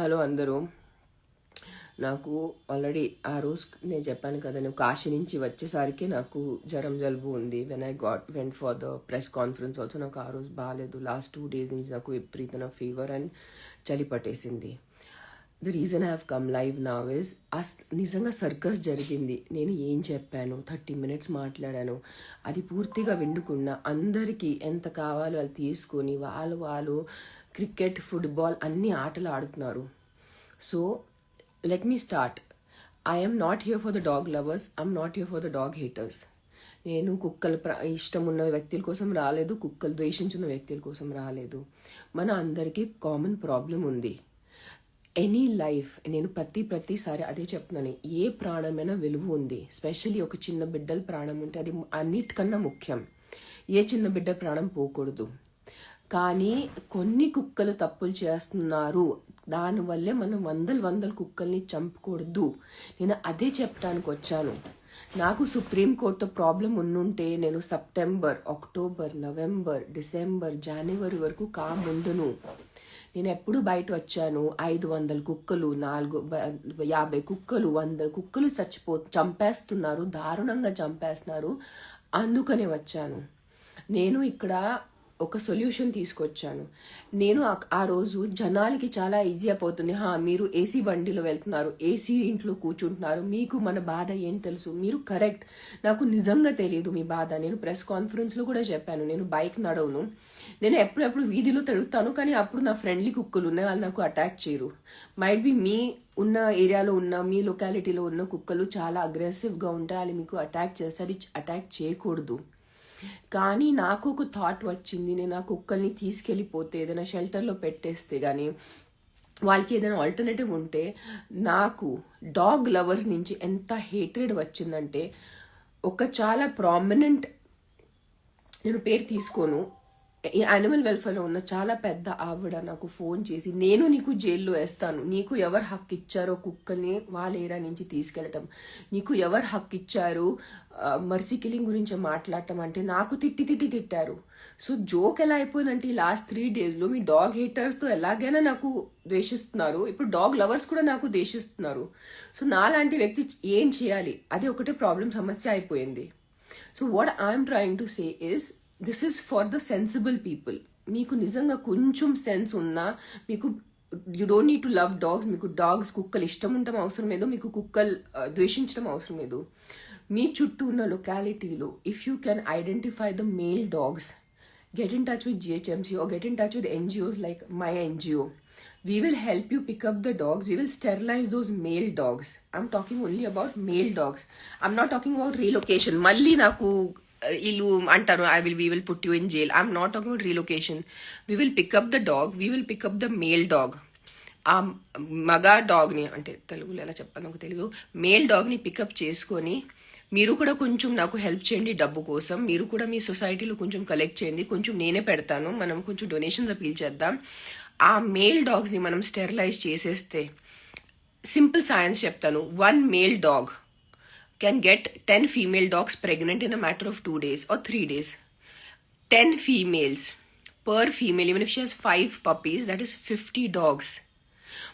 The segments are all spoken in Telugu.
హలో అందరూ. నాకు ఆల్రెడీ ఆ రోజు నేను చెప్పాను కదా నేను కాశీ నుంచి వచ్చేసరికి నాకు జ్వరం జలుబు ఉంది. When I got went for the press conference also నాకు ఆ రోజు బాగాలేదు లాస్ట్ టూ డేస్ నుంచి నాకు విపరీతమైన ఫీవర్ అండ్ చలి పట్టేసింది. The reason I have come live now is ఆ నిజంగా సర్కస్ జరిగింది. నేను ఏం చెప్పాను? థర్టీ మినిట్స్ మాట్లాడాను. అది పూర్తిగా విండుకున్న అందరికీ ఎంత కావాలో అది తీసుకొని వాళ్ళు వాళ్ళు క్రికెట్ ఫుట్బాల్ అన్ని ఆటలు ఆడుతున్నారు. So let me start I'm not here for the dog lovers I'm not here for the dog haters నేను కుక్కల ఇష్టం ఉన్న వ్యక్తుల కోసం రాలేదు కుక్కలు ద్వేషించిన వ్యక్తుల కోసం రాలేదు. మన అందరికీ కామన్ ప్రాబ్లం ఉంది. ఎనీ లైఫ్ నేను ప్రతి ప్రతిసారి అదే చెప్తున్నాను. ఏ ప్రాణమైనా విలువ ఉంది. స్పెషల్లీ ఒక చిన్న బిడ్డల ప్రాణం ఉంటే అది అన్నిటికన్నా ముఖ్యం. ఏ చిన్న బిడ్డ ప్రాణం పోకూడదు. కానీ కొన్ని కుక్కలు తప్పులు చేస్తున్నారు. దానివల్లే మనం వందల వందల కుక్కల్ని చంపకూడదు. నేను అదే చెప్పడానికి వచ్చాను. నాకు సుప్రీంకోర్టుతో ప్రాబ్లం ఉన్నుంటే నేను సెప్టెంబర్ అక్టోబర్ నవంబర్ డిసెంబర్ జనవరి వరకు కా ముందును. నేను ఎప్పుడు బయట వచ్చాను. ఐదు వందల కుక్కలు నాలుగు బ- యాభై కుక్కలు వందల కుక్కలు చచ్చిపో చంపేస్తున్నారు. దారుణంగా చంపేస్తున్నారు. అందుకనే వచ్చాను. నేను ఇక్కడ ఒక సొల్యూషన్ తీసుకొచ్చాను. నేను ఆ- రోజు జనాలకి చాలా ఈజీ అయిపోతుంది. హా మీరు ఏసీ బండిలో వెళ్తున్నారు. ఏసీ ఇంట్లో కూర్చుంటున్నారు. మీకు మన బాధ ఏం తెలుసు? మీరు కరెక్ట్ నాకు నిజంగా తెలియదు మీ బాధ. నేను ప్రెస్ కాన్ఫరెన్స్లో కూడా చెప్పాను. నేను బైక్ నడవను. నేను ఎప్పుడెప్పుడు వీధిలో తిరుగుతాను కానీ అప్పుడు నా ఫ్రెండ్లీ కుక్కలు ఉన్నాయి. వాళ్ళు నాకు అటాక్ చేయరు. మైట్ బి మీ ఉన్న ఏరియాలో ఉన్న మీ లొకాలిటీలో ఉన్న కుక్కలు చాలా అగ్రెసివ్గా ఉంటాయి. వాళ్ళు మీకు అటాక్ చేస్తారు. అటాక్ చేయకూడదు. కానీ నాకు ఒక థాట్ వచ్చింది. నేను ఆ కుక్కల్ని తీసుకెళ్ళిపోతే ఏదైనా షెల్టర్లో పెట్టేస్తే కానీ వాళ్ళకి ఏదైనా ఆల్టర్నేటివ్ ఉంటే నాకు డాగ్ లవర్స్ నుంచి ఎంత హేట్రెడ్ వచ్చిందంటే ఒక చాలా ప్రామినెంట్ నేను పేరు తీసుకోను యానిమల్ వెల్ఫేర్లో ఉన్న చాలా పెద్ద ఆవిడ నాకు ఫోన్ చేసి నేను నీకు జైల్లో వేస్తాను. నీకు ఎవరు హక్కు ఇచ్చారో కుక్కల్ని వాళ్ళ ఏరియా నుంచి తీసుకెళ్ళటం. నీకు ఎవరు హక్కు ఇచ్చారు? మర్సీ కిలింగ్ గురించి మాట్లాడటం అంటే నాకు తిట్టి తిట్టి తిట్టారు. సో జోక్ ఎలా అయిపోయిందంటే ఈ లాస్ట్ త్రీ డేస్లో మీ డాగ్ హేటర్స్తో ఎలాగైనా నాకు ద్వేషిస్తున్నారు. ఇప్పుడు డాగ్ లవర్స్ కూడా నాకు ద్వేషిస్తున్నారు. సో నాలాంటి వ్యక్తి ఏం చేయాలి? అది ఒకటే ప్రాబ్లం సమస్య అయిపోయింది. So what I'm trying to say is this is for the sensible people మీకు నిజంగా కొంచెం సెన్స్ ఉన్నా మీకు you don't need to love dogs మీకు డాగ్స్ కుక్కలు ఇష్టం ఉండటం అవసరం లేదు మీకు కుక్కలు ద్వేషించడం అవసరం లేదు మీ చుట్టూ ఉన్న లొకాలిటీలో if you can identify the male dogs get in touch with GHMC or get in touch with NGOs like my NGO we will help you pick up the dogs we will sterilize those male dogs I'm talking only about male dogs I'm not talking about relocation మళ్ళీ నాకు ఇల్లు అంటారు I will we will put you in jail I'm not talking about relocation we will pick up the dog we will pick up the male dog ఆ మగ డాగ్ని అంటే తెలుగులో ఎలా చెప్పాలి నాకు తెలుగు మేల్ డాగ్ని పికప్ చేసుకొని మీరు కూడా కొంచెం నాకు హెల్ప్ చేయండి డబ్బు కోసం. మీరు కూడా మీ సొసైటీలో కొంచెం కలెక్ట్ చేయండి. కొంచెం నేనే పెడతాను. మనం కొంచెం డొనేషన్స్ అపీల్ చేద్దాం. ఆ మేల్ డాగ్స్ని మనం స్టెరిలైజ్ చేసేస్తే సింపుల్ సైన్స్ చెప్తాను. One male dog can get 10 female dogs pregnant in a matter of two days or three days. 10 females per female, even if she has five puppies, that is 50 dogs.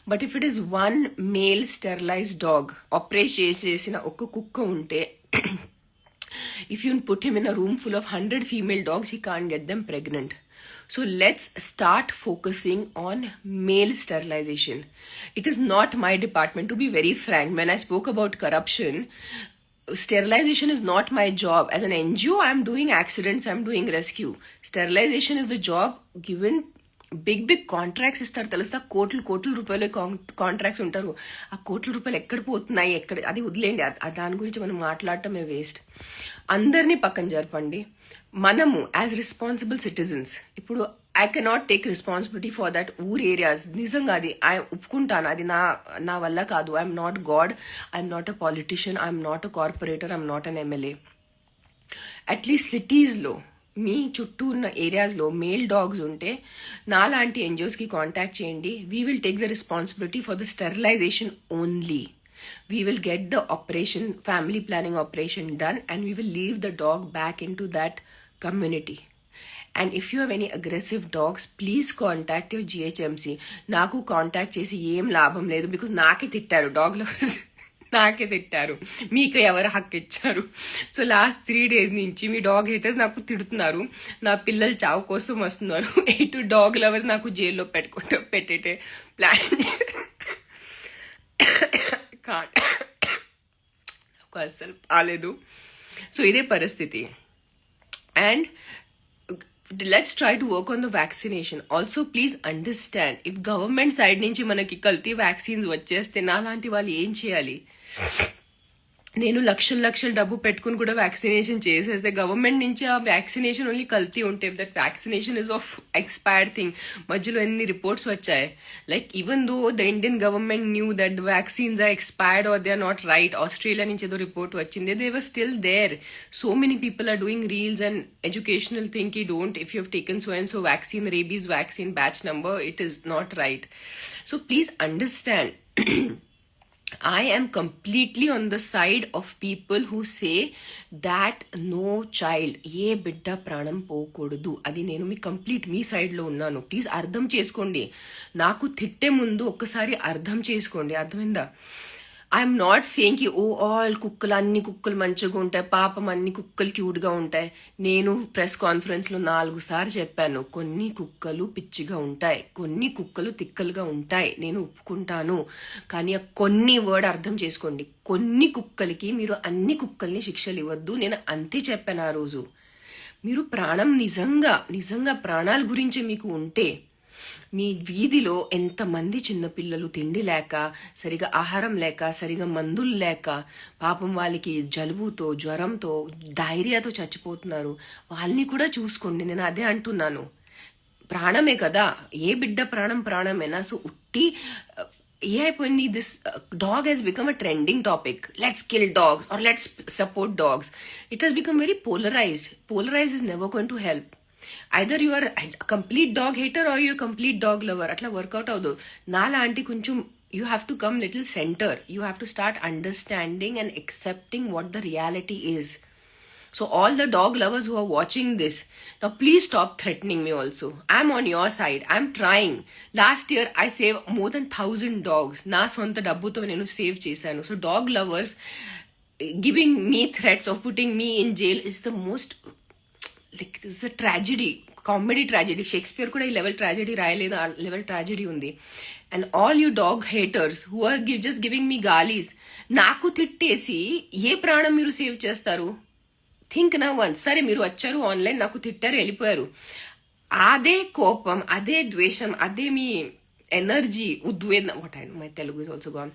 But if it is one male sterilized dog, operate చేసేసిన ఒక కుక్క ఉంటే if you put him in a room full of 100 female dogs, he can't get them pregnant. So let's start focusing on male sterilization. It is not my department, to be very frank. When I spoke about corruption, sterilization is not my job. As an NGO, I'm doing accidents, I'm doing rescue. Sterilization is the job given big big contracts ఇస్తారు. తెలుసా? కోట్లు కోట్ల రూపాయలు కాంట్రాక్ట్స్ ఉంటారు. ఆ కోట్ల రూపాయలు ఎక్కడ పోతున్నాయి? ఎక్కడ అది వదిలేండి దాని గురించి మనం మాట్లాడటమే వేస్ట్ అందరినీ పక్కన జరపండి. మనము యాజ్ రెస్పాన్సిబుల్ సిటిజన్స్ ఇప్పుడు I cannot take responsibility for that our areas నిజంగా అది ఐ ఒప్పుకుంటాను. అది నా నా వల్ల కాదు. I'm not God I'm not a politician I'm not a corporator I'm not an MLA at least సిటీస్లో మీ చుట్టూ ఉన్న ఏరియాస్లో మేల్ డాగ్స్ ఉంటే నాలాంటి ఎన్జిఓస్కి కాంటాక్ట్ చేయండి. We will take the responsibility for the sterilization only we will get the operation family planning operation done and we will leave the dog back in to that community and if you have any aggressive dogs please contact your GHMC నాకు కాంటాక్ట్ చేసి ఏం లాభం లేదు బికాస్ నాకే తిట్టారు డాగ్ లవర్స్ నాకే తిట్టారు. మీకు ఎవరు హక్కు ఇచ్చారు? సో లాస్ట్ త్రీ డేస్ నుంచి మీ డాగ్ హేటర్స్ నాకు తిడుతున్నారు. నా పిల్లలు చావు కోసం వస్తున్నారు. ఎటు డాగ్ లవర్స్ నాకు జైల్లో పెట్టుకుంటూ పెట్టేటే ప్లాన్ కాదు నాకు అసలు బాగాలేదు సో ఇదే పరిస్థితి. And let's try to work on the vaccination also please understand if government side నుంచి మనకి కల్తీ వ్యాక్సిన్స్ వచ్చేస్తే నా లాంటి వాళ్ళు ఏం చేయాలి? నేను లక్షల లక్షల డబ్బు పెట్టుకుని కూడా వ్యాక్సినేషన్ చేసేస్తే గవర్నమెంట్ నుంచి ఆ వ్యాక్సినేషన్ ఓన్లీ కల్తీ ఉంటే that vaccination is of expired thing మధ్యలో ఎన్ని రిపోర్ట్స్ వచ్చాయి? Like even though the Indian government knew that vaccines are expired or they are not right Australia నుంచి ఏదో రిపోర్ట్ వచ్చింది. They were still there so many people are doing reels and educational thing ఈ don't if you have taken so and so vaccine rabies vaccine batch number it is not right so please understand I am completely on the side of people who say that no child ఏ బిడ్డ ప్రాణం పోకూడదు. అది నేను మీ కంప్లీట్ మీ సైడ్లో ఉన్నాను. ప్లీజ్ అర్థం చేసుకోండి. నాకు తిట్టే ముందు ఒక్కసారి అర్థం చేసుకోండి. అర్థమైందా? ఐఎమ్ నాట్ సేయింగ్కి ఓ ఆల్ కుక్కలు అన్ని కుక్కలు మంచిగా ఉంటాయి. పాపం అన్ని కుక్కలు క్యూట్గా ఉంటాయి. నేను ప్రెస్ కాన్ఫరెన్స్లో నాలుగు సార్లు చెప్పాను కొన్ని కుక్కలు పిచ్చిగా ఉంటాయి. కొన్ని కుక్కలు తిక్కలుగా ఉంటాయి. నేను ఒప్పుకుంటాను. కానీ ఆ కొన్ని వర్డ్ అర్థం చేసుకోండి. కొన్ని కుక్కలకి మీరు అన్ని కుక్కల్ని శిక్షలు ఇవ్వద్దు. నేను అంతే చెప్పాను ఆ రోజు. మీరు ప్రాణం నిజంగా నిజంగా ప్రాణాల గురించి మీకు ఉంటే మీ వీధిలో ఎంతమంది చిన్నపిల్లలు తిండి లేక సరిగా ఆహారం లేక సరిగా మందులు లేక పాపం వాళ్ళకి జలుబుతో జ్వరంతో డైరియాతో చచ్చిపోతున్నారు. వాళ్ళని కూడా చూసుకోండి. నేను అదే అంటున్నాను. ప్రాణమే కదా. ఏ బిడ్డ ప్రాణం ప్రాణమేనా? సో ఉట్టి ఏ అయిపోయింది this dog has become a trending topic. Let's kill dogs or let's support dogs. It has become very polarized. Polarize is never going to help. either you are a complete dog hater or you're a complete dog lover atla workout avdu nala anti koncham you have to come little center you have to start understanding and accepting what the reality is so all the dog lovers who are watching this, now please stop threatening me also. I'm on your side. I'm trying. Last year I saved more than thousand dogs. Na sonta dabbu to nenu save chesanu. So dog lovers giving me threats of putting me in jail is the most like this a tragedy comedy tragedy. Shakespeare కూడా ఈ లెవెల్ ట్రాజడీ రాయలేదు ఆ లెవెల్ ట్రాజడీ ఉంది. And all you dog haters who are give just giving me galleys నాకు తిట్టేసి ఏ ప్రాణం మీరు సేవ్ చేస్తారు? థింక్ నా వన్ సరే మీరు వచ్చారు ఆన్లైన్ నాకు తిట్టారు వెళ్ళిపోయారు. అదే కోపం అదే ద్వేషం అదే మీ energy ఉద్వేదన what I my Telugu is also gone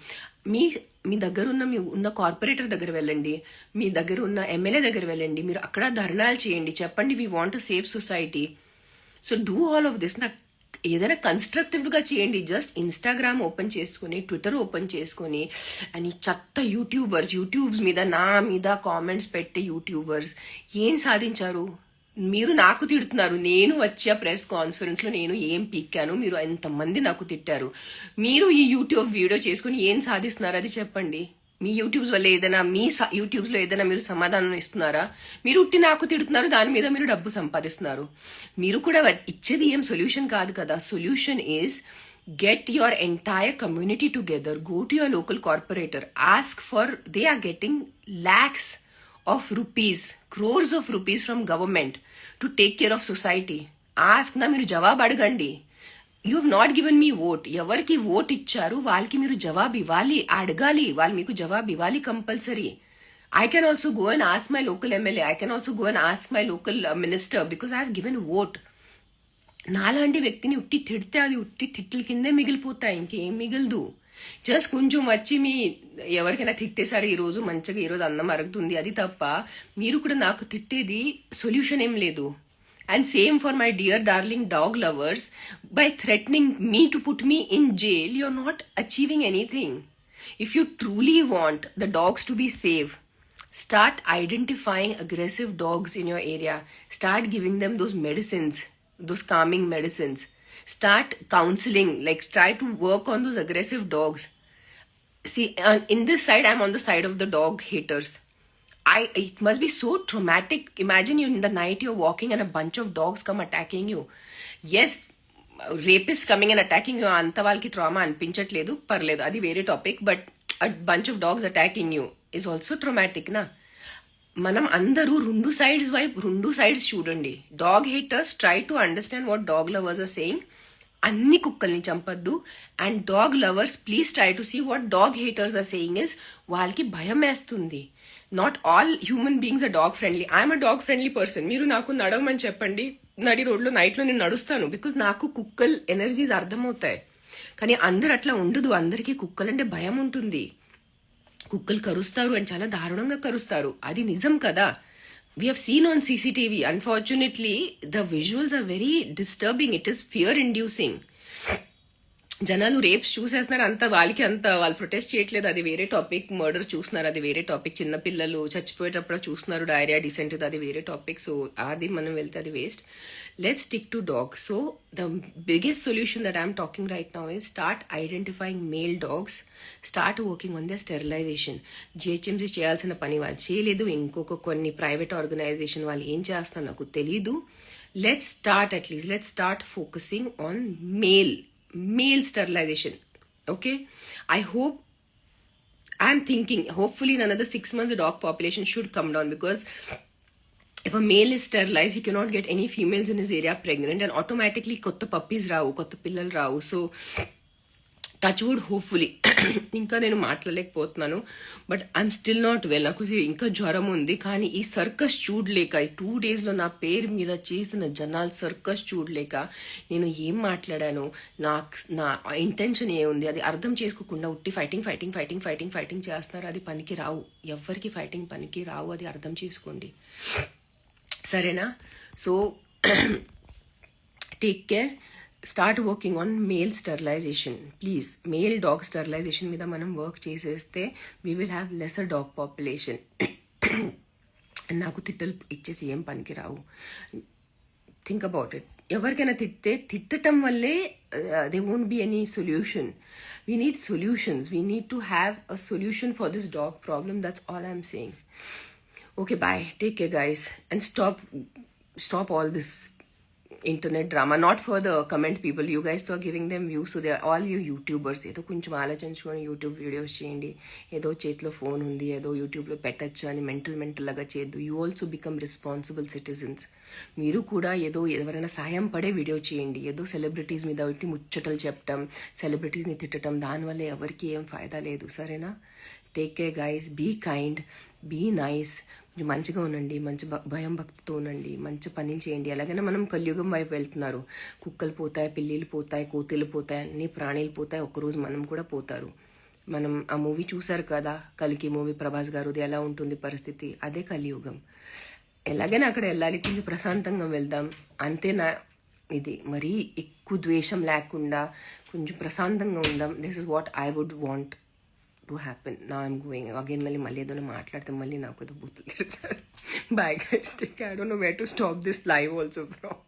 మీ మీ దగ్గర ఉన్న మీ ఉన్న కార్పొరేటర్ దగ్గర వెళ్ళండి. మీ దగ్గర ఉన్న ఎమ్మెల్యే దగ్గర వెళ్ళండి. మీరు అక్కడ ధర్నాలు చేయండి. చెప్పండి we want safe society so do all of this నాకు ఏదైనా కన్స్ట్రక్టివ్గా చేయండి. జస్ట్ ఇన్స్టాగ్రామ్ ఓపెన్ చేసుకుని ట్విట్టర్ ఓపెన్ చేసుకుని అని చెత్త యూట్యూబర్స్ యూట్యూబ్స్ మీద నా మీద కామెంట్స్ పెట్టే యూట్యూబర్స్ ఏం సాధించారు? మీరు నాకు తిడుతున్నారు. నేను వచ్చే ప్రెస్ కాన్ఫరెన్స్లో నేను ఏం పీక్కాను? మీరు ఎంతమంది నాకు తిట్టారు? మీరు ఈ యూట్యూబ్ వీడియో చేసుకుని ఏం సాధిస్తున్నారు? అది చెప్పండి. మీ యూట్యూబ్స్ వల్ల ఏదైనా మీ యూట్యూబ్స్లో ఏదైనా మీరు సమాధానం ఇస్తున్నారా? మీరు ఉట్టి నాకు తిడుతున్నారు దాని మీద మీరు డబ్బు సంపాదిస్తున్నారు. మీరు కూడా ఇచ్చేది ఏం సొల్యూషన్ కాదు కదా. Solution is get your entire community together. Go to your local corporator. Ask for they are getting lakhs of rupees crores of rupees from government to take care of society. Ask నా మీరు జవాబు అడగండి you have not given me vote ఎవరికి ఓట్ ఇచ్చారు వాళ్ళకి మీరు జవాబు ఇవ్వాలి అడగాలి వాళ్ళు మీకు జవాబు ఇవ్వాలి compulsory I can also go and ask my local MLA I can also go and ask my local minister because I have given vote నాలాంటి వ్యక్తిని ఉట్టి తిడితే అది ఉట్టి తిట్ల కిందే మిగిలిపోతాయి. ఇంకేం మిగలదు. జస్ట్ కొంచెం వచ్చి మీ ఎవరికైనా తిట్టేశారు ఈ రోజు మంచిగా ఈరోజు అన్నం అరుగుతుంది అది తప్ప మీరు కూడా నాకు తిట్టేది సొల్యూషన్ ఏం లేదు. And same for my dear darling dog lovers by threatening me to put me in jail you are not achieving anything if you truly want the dogs to be save start identifying aggressive dogs in your area. Start giving them those medicines. those calming medicines start counseling like try to work on those aggressive dogs see uh, in this side i'm on the side of the dog haters I it must be so traumatic. Imagine you in the night you're walking and a bunch of dogs come attacking you. Yes, rapist coming and attacking you అంత వాళ్ళకి ట్రామా అనిపించట్లేదు పర్లేదు అది వేరే topic but a bunch of dogs attacking you is also traumatic నా మనం అందరూ రెండు సైడ్స్ వైపు రెండు సైడ్స్ చూడండి. Dog haters try to understand what dog lovers are saying అన్ని కుక్కల్ని చంపద్దు. And dog lovers please try to see what dog haters are saying is వాళ్ళకి భయం వేస్తుంది. Not all human beings a dog friendly I'm a dog friendly person మీరు నాకు నడవమని చెప్పండి. నడి రోడ్లో నైట్లో నేను నడుస్తాను. బికాజ్ నాకు కుక్కల్ ఎనర్జీస్ అర్థమవుతాయి. కానీ అందరు అట్లా ఉండదు. అందరికీ కుక్కలంటే భయం ఉంటుంది. కుక్కలు కరుస్తారు అని చాలా దారుణంగా కరుస్తారు. అది నిజం కదా. We have seen on CCTV unfortunately the visuals are very disturbing it is fear inducing జనాలు రేప్స్ చూసేస్తున్నారు. అంత వాళ్ళకి అంత వాళ్ళు ప్రొటెస్ట్ చేయట్లేదు. అది వేరే టాపిక్ మర్డర్ చూస్తున్నారు. అది వేరే టాపిక్ చిన్న పిల్లలు చచ్చిపోయేటప్పుడు చూస్తున్నారు. డైరియా డిసెంట్ అది వేరే టాపిక్ సో అది మనం వెళ్తే అది waste let stick to dog so the biggest solution that I'm talking right now is start identifying male dogs start working on the sterilization GHMC చేయాల్సిన పని వాళ్ళు చేయలేదు. ఇంకొక కొన్ని ప్రైవేట్ ఆర్గనైజేషన్ వాళ్ళు ఏం చేస్తారో నాకు తెలీదు. Let start at least let start focusing on male male sterilization. Okay? I hope i'm thinking hopefully in another six months the dog population should come down because if a male is sterilized he cannot get any females in his area pregnant and automatically kotta puppies rahu kotta pillal raw. so touch wood hopefully. ఇంకా నేను మాట్లాడలేకపోతున్నాను. But I'm still not well నాకు ఇంకా జ్వరం ఉంది. కానీ ఈ సర్కస్ చూడలేక ఈ టూ డేస్లో నా పేరు మీద చేసిన జనాలు సర్కస్ చూడలేక నేను ఏం మాట్లాడాను? నా నా ఇంటెన్షన్ ఏముంది అది అర్థం చేసుకోకుండా ఉట్టి fighting fighting fighting fighting fighting చేస్తున్నారు. అది పనికి రావు. ఎవ్వరికి ఫైటింగ్ పనికి రావు. అది అర్థం చేసుకోండి. సరేనా? So take care start working on male sterilization. Please male dog sterilization మీద మనం వర్క్ చేసేస్తే we will have lesser dog population నాకు తిట్టలు ఇచ్చేసి ఏం పనికిరావు థింక్ అబౌట్ ఇట్ ఎవరికైనా తిట్టే తిట్టడం వల్లే they won't be any solution we need solutions we need to have a solution for this dog problem that's all I'm saying okay bye take care guys and stop stop all this internet drama not for the comment people you గైస్తో giving them views so they are all ఏదో కొంచెం ఆలోచించుకొని యూట్యూబ్ వీడియోస్ చేయండి ఏదో చేతిలో ఫోన్ ఉంది ఏదో యూట్యూబ్లో పెట్టచ్చు అని మెంటల్ మెంటల్ లాగా చేయొద్దు you also become responsible citizens మీరు కూడా ఏదో ఎవరైనా సాయం పడే వీడియో చేయండి ఏదో సెలబ్రిటీస్ మీద ఒకటి ముచ్చటలు చెప్పటం సెలబ్రిటీస్ని తిట్టడం దానివల్ల ఎవరికి ఏం ఫాయిదా లేదు సరేనా take care guys be kind be nice మీరు మంచిగా ఉండండి మంచి భ- భయం భక్తితో ఉండండి మంచి పనులు చేయండి. ఎలాగైనా మనం కలియుగం వైపు వెళ్తున్నారు. కుక్కలు పోతాయి పిల్లీలు పోతాయి కోతులు పోతాయి అన్ని ప్రాణీలు పోతాయి. ఒకరోజు మనం కూడా పోతారు. మనం ఆ మూవీ చూసారు కదా? కలికి మూవీ ప్రభాస్ గారుది ఎలా ఉంటుంది పరిస్థితి? అదే కలియుగం. ఎలాగైనా అక్కడ వెళ్ళాలి కొంచెం ప్రశాంతంగా వెళ్దాం. అంతే నా ఇది. మరీ ఎక్కువ ద్వేషం లేకుండా కొంచెం ప్రశాంతంగా ఉందాం. This is what I would want to happen నా ఐమ్ గోయింగ్ అగైన్ మళ్ళీ మళ్ళీ ఏదైనా మాట్లాడితే మళ్ళీ నాకు ఏదో బూతులు తిరుగుతారు bye guys take I don't know where to stop this live also from